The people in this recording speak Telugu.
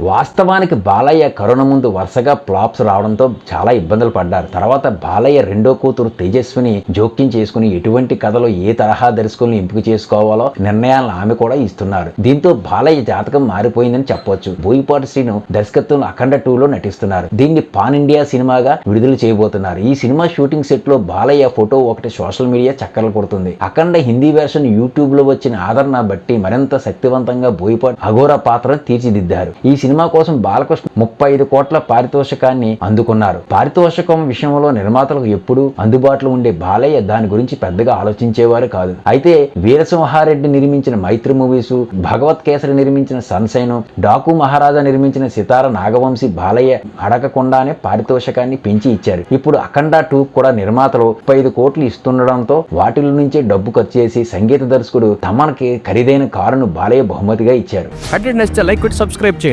వాస్తవానికి బాలయ్య కరోనా ముందు వరుసగా ఫ్లాప్స్ రావడంతో చాలా ఇబ్బందులు పడ్డారు. తర్వాత బాలయ్య రెండో కూతురు తేజస్విని జోక్యం చేసుకుని ఎటువంటి కథలో ఏ తరహా దర్శకులను ఎంపిక చేసుకోవాలో నిర్ణయాలను ఆమె కూడా ఇస్తున్నారు. దీంతో బాలయ్య జాతకం మారిపోయిందని చెప్పొచ్చు. బోయిపాటి శ్రీను దర్శకత్వం అఖండ టూ లో నటిస్తున్నారు. దీన్ని పాన్ ఇండియా సినిమాగా విడుదల చేయబోతున్నారు. ఈ సినిమా షూటింగ్ సెట్లో బాలయ్య ఫోటో ఒకటి సోషల్ మీడియా చక్కర్లు కొడుతుంది. అఖండ హిందీ వెర్షన్ యూట్యూబ్లో వచ్చిన ఆదరణ బట్టి మరింత శక్తివంతంగా బోయిపాటి అఘోర పాత్రను తీర్చిదిద్దారు. ఈ సినిమా కోసం బాలకృష్ణ ముప్పై ఐదు కోట్ల పారితోషికాన్ని అందుకున్నారు. పారితోషికం విషయంలో నిర్మాతలకు ఎప్పుడూ అందుబాటులో ఉండే బాలయ్య దాని గురించి పెద్దగా ఆలోచించేవారు కాదు. అయితే వీరసింహారెడ్డి నిర్మించిన మైత్రి మూవీస్ భగవత్ కేసరి నిర్మించిన సన్సైన్ డాకు మహారాజా నిర్మించిన సితార నాగవంశి బాలయ్య అడగకుండానే పారితోషికాన్ని పెంచి ఇచ్చారు. ఇప్పుడు అఖండ టూ కూడా నిర్మాతలు ముప్పై ఐదు కోట్లు ఇస్తుండడంతో వాటిల నుంచే డబ్బు ఖర్చు చేసి సంగీత దర్శకుడు తమన్కి ఖరీదైన కారును బాలయ్య బహుమతిగా ఇచ్చారు. సబ్స్క్రైబ్